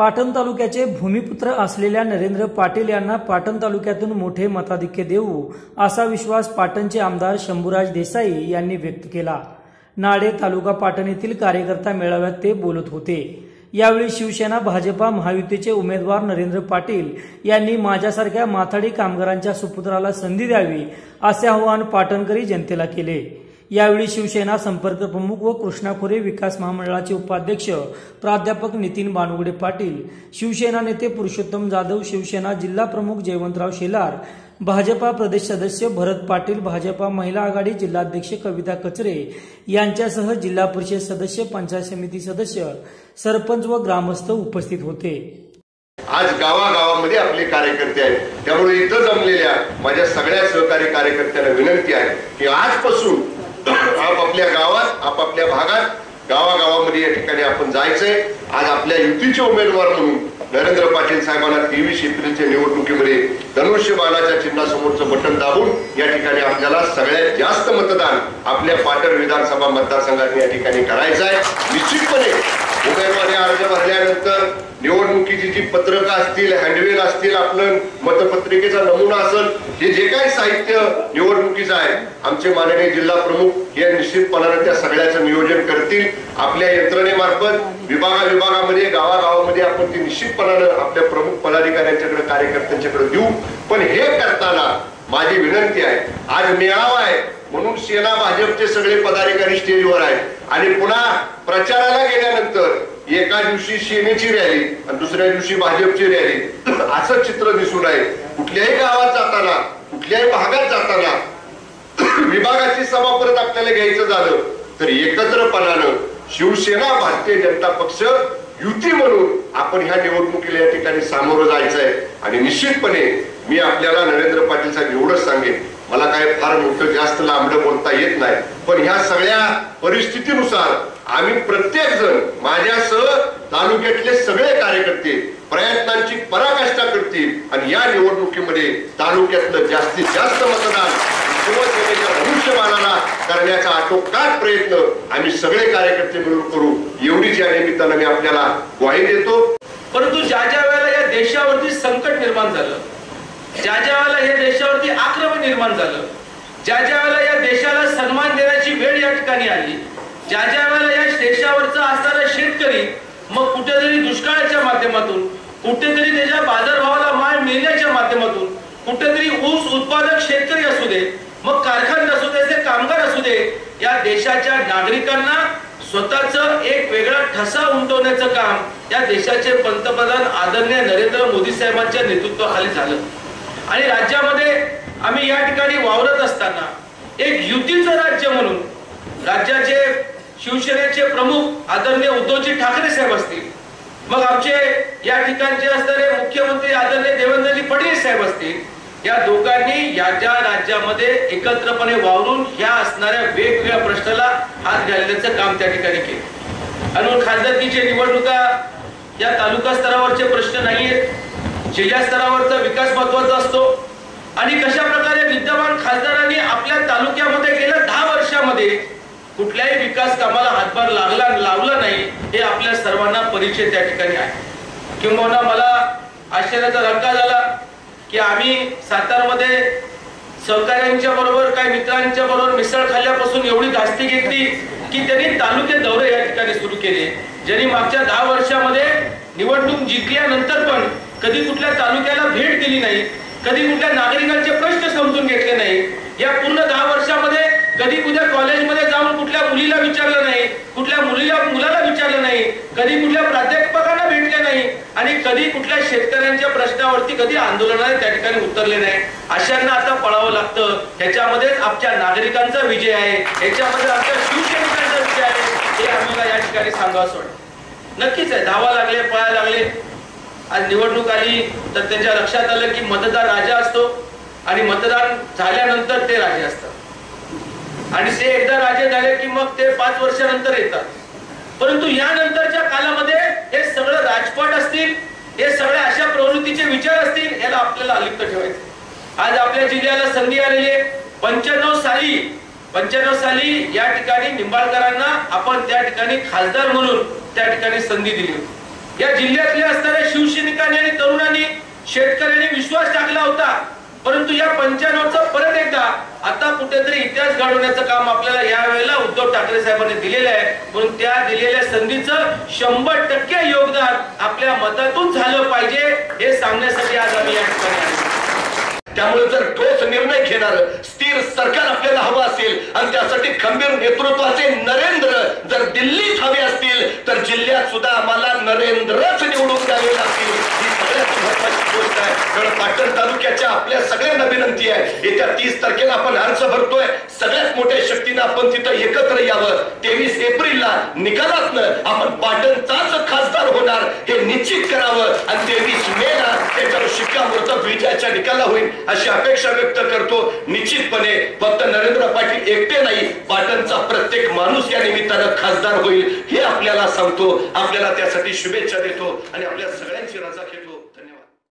पाटण तालुक्याचे भूमिपुत्र असलेल्या नरेंद्र पाटील यांना पाटण तालुक्यातून मोठे मताधिक्य देऊ असा विश्वास पाटणचे आमदार शंभूराज देसाई यांनी व्यक्त केला. नाडे तालुका पाटण येथील कार्यकर्ता मेळाव्यात ते बोलत होते. यावेळी शिवसेना भाजपा महायुतीचे उमेदवार नरेंद्र पाटील यांनी माझ्यासारख्या माथाडी कामगारांच्या सुपुत्राला संधी द्यावी असे आवाहन पाटणकरी जनतेला केले. यावेळी शिवसेना संपर्क प्रमुख व कृष्णा खोरे विकास महामंडळाचे उपाध्यक्ष प्राध्यापक नितीन बानुगडे पाटील शिवसेना नेते पुरुषोत्तम जाधव शिवसेना जिल्हा प्रमुख जयवंतराव शेलार भाजपा प्रदेश सदस्य भरत पाटील भाजपा महिला आघाडी जिल्हाध्यक्ष कविता कचरे यांच्यासह जिल्हा परिषद सदस्य पंचायत समिती सदस्य सरपंच व ग्रामस्थ उपस्थित होते. आज गावागावामध्ये आपले कार्यकर्ते आहेत. त्यामुळे इथं जमलेल्या माझ्या सगळ्या सहकारी कार्यकर्त्यांना विनंती आहे की आजपासून आपापल्या गावात आपापल्या भागात गावागावामध्ये या ठिकाणी आपण जायचंय. आज आपल्या युतीचे उमेदवार म्हणून नरेंद्र पाटील साहेबांना तेवीस एप्रिलच्या निवडणुकीमध्ये धनुष्य बाणाच्या चिन्हासमोरचं बटन दाबून या ठिकाणी आपल्याला सगळ्यात जास्त मतदान आपल्या पाटण विधानसभा मतदारसंघात या ठिकाणी करायचं आहे निश्चितपणे उमेदवारी अर्ज भरल्यानंतर निवडणुकीची जी पत्रकं असतील हँडवेल असतील आपलं मतपत्रिकेचा नमुना असेल हे जे काही साहित्य निवडणुकीचं आहे आमचे माननीय जिल्हा प्रमुख हे निश्चितपणाने त्या सगळ्याचं नियोजन करतील. आपल्या यंत्रणेमार्फत विभागा विभागामध्ये गावागावामध्ये आपण ती निश्चितपणानं आपल्या प्रमुख पदाधिकाऱ्यांच्याकडे कार्यकर्त्यांच्याकडे देऊ. पण हे करताना माझी विनंती आहे आज मेळावा आहे म्हणून सेना भाजपचे सगळे पदाधिकारी स्टेजवर आहेत. आणि पुन्हा प्रचाराला गेल्यानंतर एका दिवशी सेनेची रॅली आणि दुसऱ्या दिवशी भाजपची रॅली. असं चित्र दिसून आहे. कुठल्याही गावात जाताना कुठल्याही भागात जाताना विभागाची सभा परत आपल्याला घ्यायचं झालं तर एकत्रपणानं शिवसेना भारतीय जनता पक्ष युती म्हणून आपण ह्या निवडणुकीला या ठिकाणी सामोरं जायचंय. आणि निश्चितपणे मी आपल्याला नरेंद्र पाटील साहेब एवढंच सांगेन मला काय फार मोठं जास्त लांबड बोलता येत नाही. पण ह्या सगळ्या परिस्थितीनुसार आम्ही प्रत्येक जण माझ्यासह तालुक्यातले सगळे कार्यकर्ते प्रयत्नांची पराकाष्ठा करतील आणि या निवडणुकीमध्ये तालुक्यातलं जास्तीत जास्त मतदान शिवसेनेच्या भविष्यमानाला करण्याचा आटोकाट प्रयत्न आम्ही सगळे कार्यकर्ते मिळून करू. एवढीच या निमित्तानं मी आपल्याला ग्वाही देतो. परंतु ज्या ज्या वेळेला या देशावरती संकट निर्माण झालं ज्या ज्या वेळेला या देशावरती आक्रमण निर्माण झालं ज्या ज्या वेळेला या देशाला सन्मान देण्याची वेळ या ठिकाणी आली ज्या ज्या वेळेला या देशावरचा असणारा शेतकरी मग कुठेतरी दुष्काळाच्या माध्यमातून कुठेतरी त्याच्या बाजारभावाला माल मिळण्याच्या माध्यमातून कुठेतरी ऊस उत्पादक शेतकरी असू दे मग कारखाने असू दे ते कामगार असू दे या देशाच्या नागरिकांना स्वतःच एक वेगळा ठसा उमटवण्याचं काम या देशाचे पंतप्रधान आदरणीय नरेंद्र मोदी साहेबांच्या नेतृत्वाखाली झालं. आणि राज्यामध्ये आम्ही या ठिकाणी वावरत असताना एक युतीचं राज्य म्हणून राज्याचे शिवसेनेचे प्रमुख आदरणीय उद्धवजी ठाकरे साहेब असतील मग आमचे या ठिकाणचे असणारे मुख्यमंत्री आदरणीय देवेंद्रजी फडणवीस साहेब असतील या दोघांनी या ज्या राज्यामध्ये एकत्रपणे वावरून ह्या असणाऱ्या वेगवेगळ्या प्रश्नाला हात घालण्याचं काम त्या ठिकाणी केलं. आणि खासदारकीचे निवडणुका या तालुका स्तरावरचे प्रश्न नाहीयेत. जिल्हा स्तरावरचा विकास महत्त्वाचा असतो. आणि कशा प्रकारे विद्यमान खासदारांनी आपल्या तालुक्यामध्ये गेल्या दहा वर्षामध्ये कुठल्याही विकास कामाला हातभार लागला लावला नाही हे आपल्या सर्वांना परिचय त्या ठिकाणी आहे. किंवा मला आश्चर्याचा धक्का झाला की आम्ही सातारमध्ये सहकार्यांच्या बरोबर काही मित्रांच्या बरोबर मिसळ खाल्ल्यापासून एवढी धास्ती घेतली की त्यांनी तालुके दौरे या ठिकाणी सुरू केले. ज्यांनी मागच्या दहा वर्षामध्ये निवडणूक जिंकल्यानंतर पण कधी कुठल्या तालुक्याला भेट दिली नाही कधी कुठल्या नागरिकांचे प्रश्न समजून घेतले नाही. या पूर्ण दहा वर्षामध्ये कधी कुठल्या कॉलेजमध्ये जाऊन कुठल्या मुलीला विचारलं नाही कुठल्या मुलीला मुलाला विचारलं नाही कधी कुठल्या प्राध्यापकांना भेटले नाही आणि कधी कुठल्या शेतकऱ्यांच्या प्रश्नावरती कधी आंदोलनाने त्या ठिकाणी उतरले नाही. अशांना आता पळावं लागतं. ह्याच्यामध्येच आमच्या नागरिकांचा विजय आहे. ह्याच्यामध्ये आमच्या शिवसैनिकांचा विजय आहे. हे आम्हाला या ठिकाणी सांगावं वाटतं नक्कीच आहे. धावा लागले पळायला लागले. आज निवडणूक आली तर त्याच्या लक्षात आलं की मतदार राजा असतो आणि मतदान झाल्यानंतर ते राजे असतात. आणि ते एकदा राजे झाले की मग ते पाच वर्षानंतर येतात. परंतु यानंतरच्या कालामध्ये हे सगळं राजपाट असतील हे सगळ्या अशा प्रवृत्तीचे विचार असतील याला आपल्याला अलिप्त ठेवायचं. आज आपल्या जिल्ह्याला संधी आलेली आहे. पंच्याण्णव साली पंच्याण्णव साली या ठिकाणी निंबाळकरांना आपण त्या ठिकाणी खासदार म्हणून त्या ठिकाणी संधी दिली होती. या जिल्ह्यातल्या असणाऱ्या शिवसैनिकांनी आणि तरुणांनी शेतकऱ्यांनी विश्वास टाकला होता. परंतु या पंच्याण्णवचा परत एकदा आता कुठेतरी इतिहास घडवण्याचं काम आपल्याला या वेळेला उद्धव ठाकरे साहेबांनी दिलेलं आहे. म्हणून त्या दिलेल्या संधीचं शंभर टक्के योगदान आपल्या मतातून झालं पाहिजे. हे सांगण्यासाठी आज आम्ही या ठिकाणी आलो. त्यामुळे जर ठोस निर्णय घेणार स्थिर सरकार आपल्याला हवं असेल आणि त्यासाठी खंबीर नेतृत्वाचे नरेंद्र जर दिल्लीत हवे असतील तर जिल्ह्यात सुद्धा आम्हाला नरेंद्रच निवडून द्यावे लागतील. सगळ्यात महत्वाची गोष्ट आहे कारण पाटण तालुक्याच्या आपल्या सगळ्यांना विनंती आहे. येत्या तीस तारखेला आपण अर्ज भरतोय. सगळ्यात मोठ्या शक्तीनं आपण तिथं एकत्र यावं. तेवीस एप्रिलला निकालातनं आपण पाटणचाच खासदार होणार हे निश्चित करावं. आणि तेवीस मे ला त्याच्यावर शिक्कामोर्तब विजयाच्या निकाला होईल अशी अपेक्षा व्यक्त करतो. निश्चितपणे फक्त नरेंद्र पाटील एकटे नाही पाटणचा प्रत्येक माणूस या निमित्तानं खासदार होईल हे आपल्याला सांगतो. आपल्याला त्यासाठी शुभेच्छा देतो. आणि आपल्या सगळ्यांची रजा